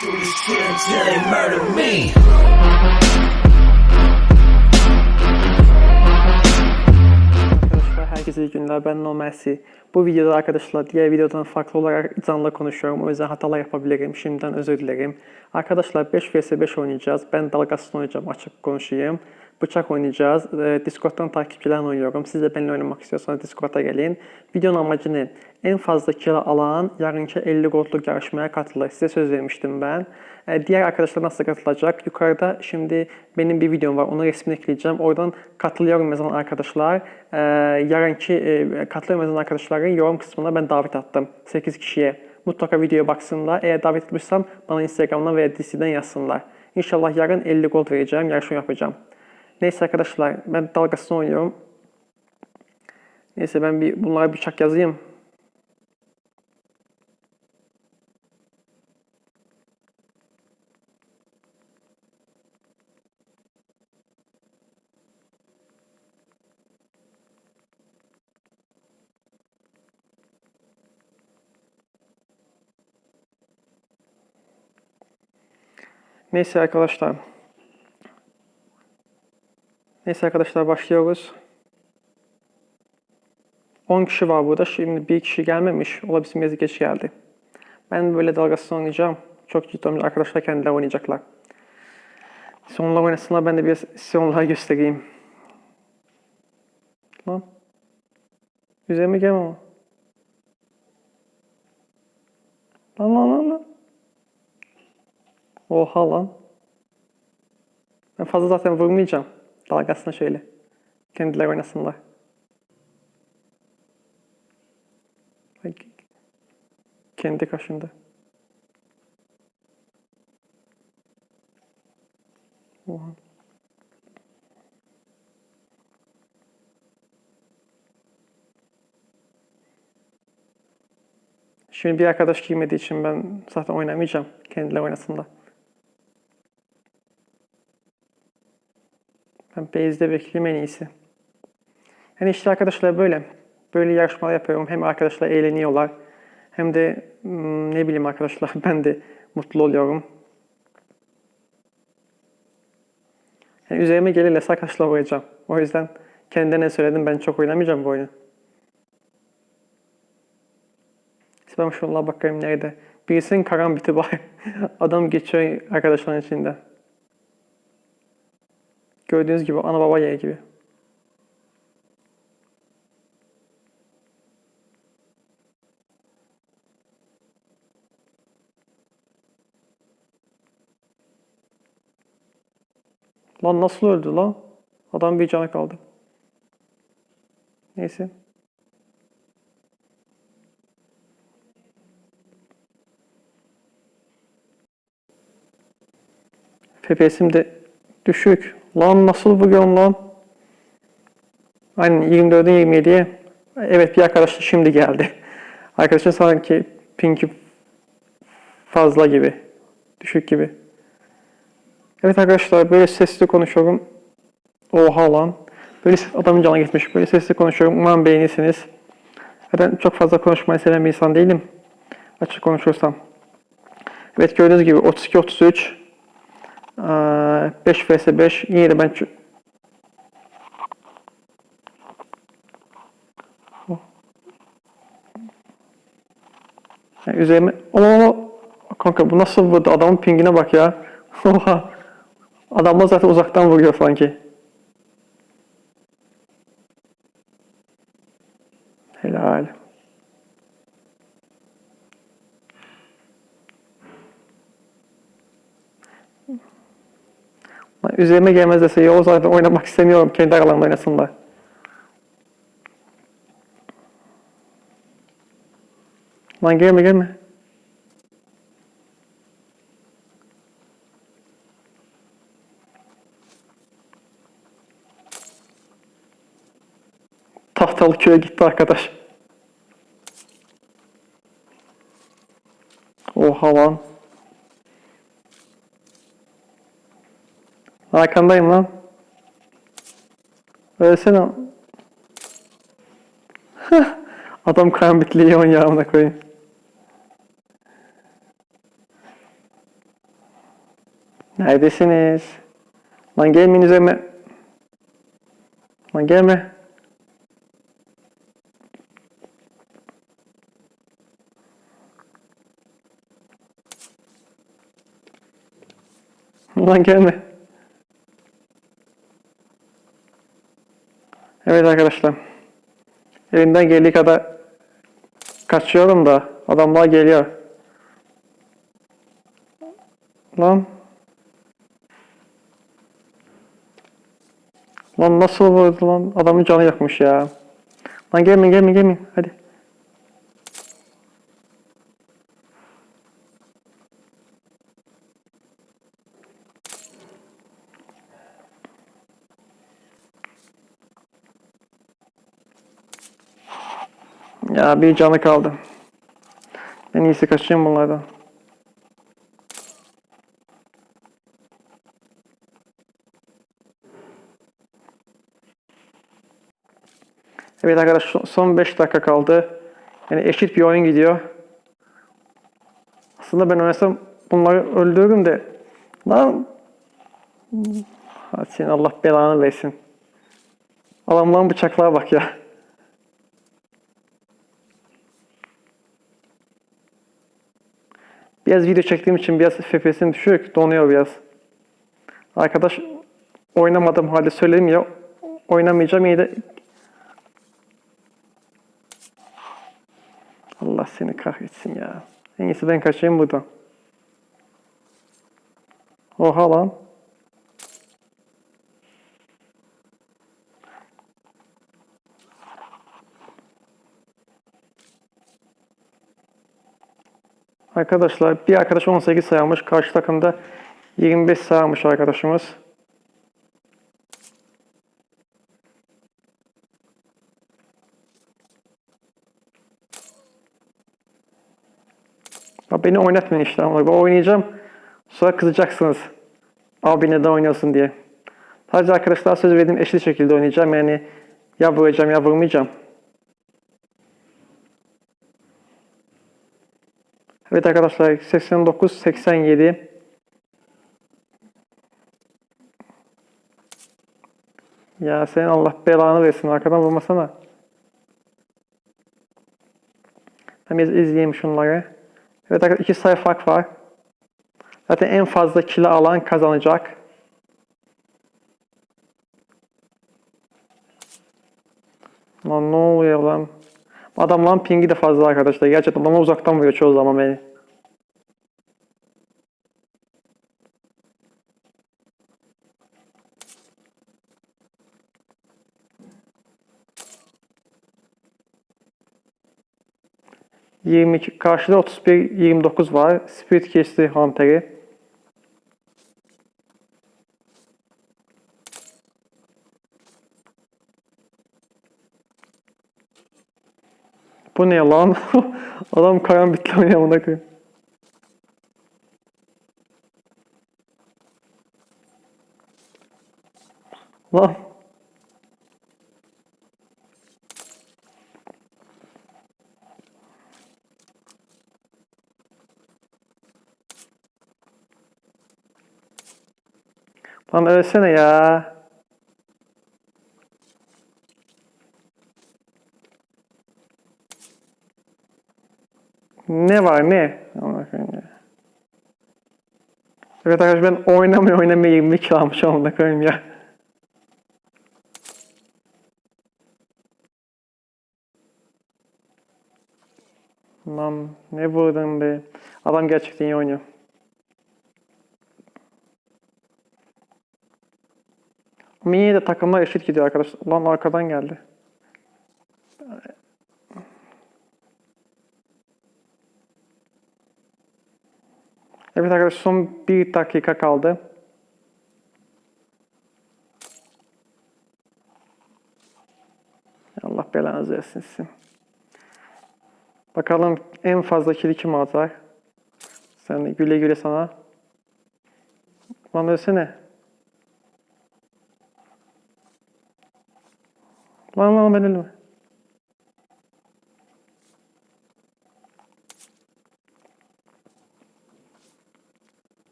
Do. Arkadaşlar herkese iyi günler. Ben No Mercy. Bu videoda arkadaşlar diğer videodan farklı olarak canlı konuşuyorum. O yüzden hatalar yapabilirim. Şimdiden özür dilerim. Arkadaşlar 5 vs 5 oynayacağız. Ben dalgasını oynayacağım açık konuşayım. Bıçak oynayacağız. Ee, Discord'dan takipçilerle oynuyorum. Siz de benimle oynamak istiyorsanız Discord'a gelin. Videonun amacı ne? En fazla kill alan yarınki 50 goldluk yarışmaya katılır. Size söz vermiştim ben. Ee, diğer arkadaşlar nasıl katılacak? Yukarıda şimdi benim bir videom var. Onu resmini ekleyeceğim. Oradan katılıyorum yazan arkadaşlar. E, yarınki e, katılıyorum yazan arkadaşların yorum kısmına ben davet attım. 8 kişiye. Mutlaka videoya baksınlar. Eğer davet etmişsem bana Instagram'dan veya DC'den yazsınlar. İnşallah yarın 50 gold vereceğim. Yarışma yapacağım. Neyse arkadaşlar ben dalgasını oynuyorum. Neyse ben bir bunlara bıçak yazayım. Neyse arkadaşlar. Neyse arkadaşlar başlıyoruz. 10 kişi var burada. Şimdi bir kişi gelmemiş. O da bizim geç geldi. Ben böyle dalgasını oynayacağım. Çok ciddi olmayacak. Arkadaşlar kendileri oynayacaklar. Siz onlar oynasınlar. Ben de biraz size göstereyim. Lan. Üzerime gelme ama. Lan lan lan lan. Oha lan. Ben fazla zaten vurmayacağım. Dalgasına şöyle. Kendileri oynasınlar. Kendi kaşında. Oha. Şimdi bir arkadaş giymediği için ben zaten oynamayacağım. Kendileri oynasınlar. Base'de bekleyeyim en iyisi. Yani işte arkadaşlar böyle. Böyle yarışmalar yapıyorum. Hem arkadaşlar eğleniyorlar. Hem de hmm, ne bileyim arkadaşlar ben de mutlu oluyorum. Yani üzerime gelirse arkadaşlar oynayacağım. O yüzden kendine söyledim ben çok oynamayacağım bu oyunu. Ben şuna bakayım nerede. Birisinin karambiti var. Adam geçiyor arkadaşların içinde. Gördüğünüz gibi ana baba yeri gibi. Lan nasıl öldü lan? Adam bir canı kaldı. Neyse. FPS'im de düşük. Lan nasıl vuruyorsun lan? Aynen 24'ün 27'ye. Evet bir arkadaş şimdi geldi. Arkadaşın sanki pinki fazla gibi. Düşük gibi. Evet arkadaşlar böyle sesli konuşuyorum. Oha lan. Böyle adamın canı gitmiş. Böyle sesli konuşuyorum. Umarım beğenirsiniz. Zaten çok fazla konuşmayı seven bir insan değilim. Açık konuşursam. Evet gördüğünüz gibi 32-33 5 vs 5 yine de ben Yani üzerime ama kanka bu nasıl vurdu adamın pingine bak ya. Oha. Adamlar zaten uzaktan vuruyor sanki. Helal. Üzerime gelmez dese ya o zaten oynamak istemiyorum. Kendi aralarında oynasınlar. Lan gelme gelme. Tahtalı köye gitti arkadaş. Oha lan. Arkandayım lan. Ölsene. Adam karambitliği on yağmına koyayım. Neredesiniz? Lan gelmeyin üzerime. Lan gelme. Lan gelme. Evet arkadaşlar. Elimden geldiği kadar kaçıyorum da adamlar geliyor. Lan. Lan nasıl vurdu lan? Adamın canı yakmış ya. Lan gelmeyin gelmeyin gelmeyin. Hadi. Ya bir canı kaldı. En iyisi kaçayım bunlardan. Evet arkadaşlar son 5 dakika kaldı. Yani eşit bir oyun gidiyor. Aslında ben oynasam bunları öldürürüm de. Lan. Hadi senin Allah belanı versin. Adamların bıçaklara bak ya. Biraz video çektiğim için biraz FPS'im düşük, donuyor biraz. Arkadaş oynamadım halde söyledim ya oynamayacağım iyi de Allah seni kahretsin ya. En iyisi ben kaçayım buradan. Oha lan. Arkadaşlar bir arkadaş 18 sayarmış. Karşı takımda 25 sayarmış arkadaşımız. Ya beni oynatmayın işte ben oynayacağım. Sonra kızacaksınız. Abi neden oynuyorsun diye. Sadece arkadaşlar söz verdiğim eşit şekilde oynayacağım. Yani ya vuracağım ya vurmayacağım. Evet arkadaşlar 89 87 Ya sen Allah belanı versin arkadan vurmasana. Biraz izleyeyim şunları. Evet arkadaşlar iki sayı fark var. Zaten en fazla kilo alan kazanacak. Lan ne oluyor lan? Adamların pingi de fazla arkadaşlar. Gerçekten bana uzaktan vuruyor çoğu zaman beni. ...22... Karşıda 31-29 var. Spirit kesti Hunter'i. Bu ne lan? Adam kayan bitti oynuyor amına koyayım. Lan. Lan ölsene ya. Ne var ne? Evet arkadaşlar ben oynamaya oynamaya 20 kilo almışım amına koyayım ya. Lan ne vurdun be. Adam gerçekten iyi oynuyor. Yine de takımlar eşit gidiyor arkadaşlar. Lan arkadan geldi. Evet arkadaşlar son bir dakika kaldı. Allah belanızı versin sizin. Bakalım en fazla kili kim atar? Sen güle güle sana. Lan ölsene. Lan lan ben ölme.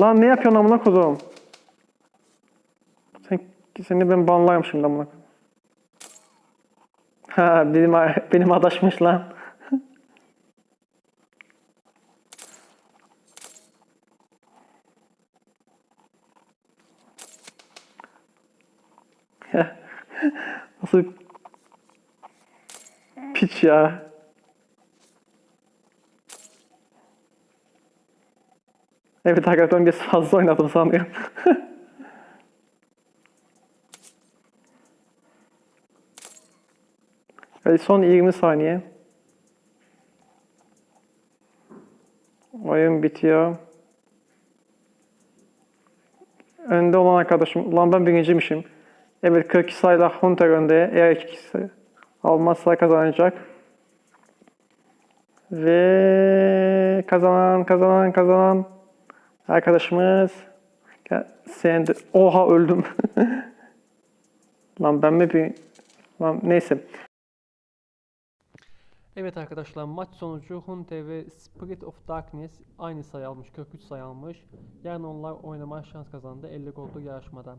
Lan ne yapıyorsun amına kodum? Sen, seni ben banlarım şimdi amına. Ha benim benim adaşmış lan. Nasıl piç ya. Evet arkadaşlar biraz fazla oynadım sanıyorum. Hadi son 20 saniye. Oyun bitiyor. Önde olan arkadaşım. Ulan ben birinciymişim. Evet 42 sayıyla Hunter önde. Eğer iki kişi almazsa kazanacak. Ve kazanan kazanan kazanan arkadaşımız sen de oha öldüm. Lan ben mi bir Lan neyse. Evet arkadaşlar maç sonucu Hunte ve Spirit of Darkness aynı sayı almış. 43 sayı almış. Yani onlar oynamaya şans kazandı 50 golluk yarışmadan.